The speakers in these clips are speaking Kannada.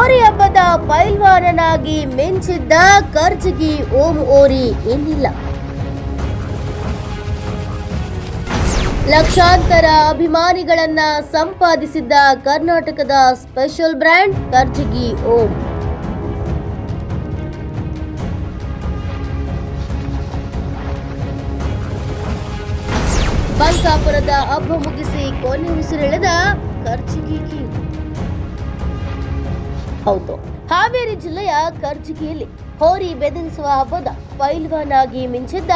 ಹೋರಿ ಹಬ್ಬದ ಪೈಲ್ವಾನನಾಗಿ ಮಿಂಚಿದ್ದ ಕರ್ಜಗಿ ಓಂ ಓರಿ ಏನಿಲ್ಲ. ಲಕ್ಷಾಂತರ ಅಭಿಮಾನಿಗಳನ್ನ ಸಂಪಾದಿಸಿದ್ದ ಕರ್ನಾಟಕದ ಸ್ಪೆಷಲ್ ಬ್ರ್ಯಾಂಡ್ ಕರ್ಜಗಿ ಓಂ ಬಂಕಾಪುರದ ಹಬ್ಬ ಮುಗಿಸಿ ಕೊನೆ ಉಸಿರೆಳೆದ ಕರ್ಜಗಿ ಹೌದು. ಹಾವೇರಿ ಜಿಲ್ಲೆಯ ಕರ್ಜಿಗಿಯಲ್ಲಿ ಹೋರಿ ಬೆದರಿಸುವ ಹಬ್ಬದ ಪೈಲ್ವಾನ್ ಆಗಿ ಮಿಂಚಿದ್ದ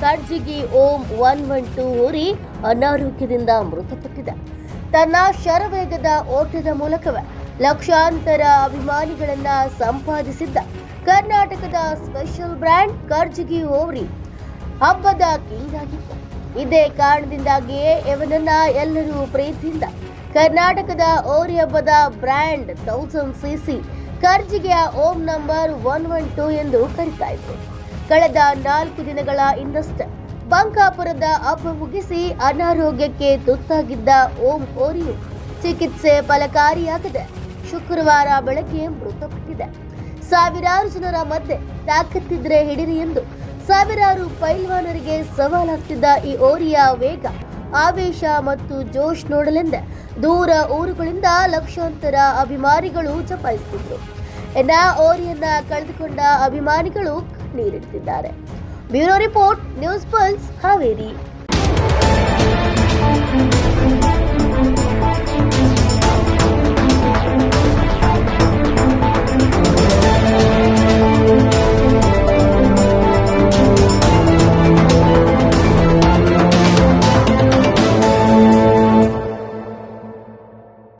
Karjagi Om one one two ಹೋರಿ ಅನಾರೋಗ್ಯದಿಂದ ಮೃತಪಟ್ಟಿದೆ. ತನ್ನ ಶರವೇಗದ ಓಟದ ಮೂಲಕವೇ ಲಕ್ಷಾಂತರ ಅಭಿಮಾನಿಗಳನ್ನ ಸಂಪಾದಿಸಿದ್ದ ಕರ್ನಾಟಕದ ಸ್ಪೆಷಲ್ ಬ್ರ್ಯಾಂಡ್ ಕರ್ಜಿಗಿ ಹೋರಿ ಹಬ್ಬದ ಕಿಂಗ್ ಆಗಿತ್ತು ಇದೇ ಕಾರಣದಿಂದಾಗಿಯೇ ಇವನನ್ನ ಎಲ್ಲರೂ ಪ್ರೀತಿಯಿಂದ ಕರ್ನಾಟಕದ ಓರಿ ಹಬ್ಬದ brand thousand CC ಕರ್ಜಿಗೆಯ Om number one one two ಎಂದು ಕರೀತಾ ಇತ್ತು ಕಳೆದ ನಾಲ್ಕು ದಿನಗಳ ಹಿಂದಷ್ಟೇ ಬಂಕಾಪುರದ ಹಬ್ಬ ಮುಗಿಸಿ ಅನಾರೋಗ್ಯಕ್ಕೆ ತುತ್ತಾಗಿದ್ದ ಓಂ ಓರಿಯು ಚಿಕಿತ್ಸೆ ಫಲಕಾರಿಯಾಗಿದೆ ಶುಕ್ರವಾರ ಬೆಳಗ್ಗೆ ಮೃತಪಟ್ಟಿದೆ. ಸಾವಿರಾರು ಜನರ ಮಧ್ಯೆ ತಾಕತ್ತಿದ್ರೆ ಹಿಡಿರಿ ಎಂದು ಸಾವಿರಾರು ಪೈಲ್ವಾನರಿಗೆ ಸವಾಲಾಗ್ತಿದ್ದ ಈ ಓರಿಯ ವೇಗ, ಆವೇಶ ಮತ್ತು ಜೋಶ್ ನೋಡಲೆಂದ ದೂರ ಊರುಗಳಿಂದ ಲಕ್ಷಾಂತರ ಅಭಿಮಾನಿಗಳು ಚಪಾಯಿಸುತ್ತಿದ್ರು ಎನ್ನ ಓರಿಯನ್ನ ಕಳೆದುಕೊಂಡ ಅಭಿಮಾನಿಗಳು ನೀರಿಡ್ತಿದ್ದಾರೆ bureau report, news pulse, Haveri.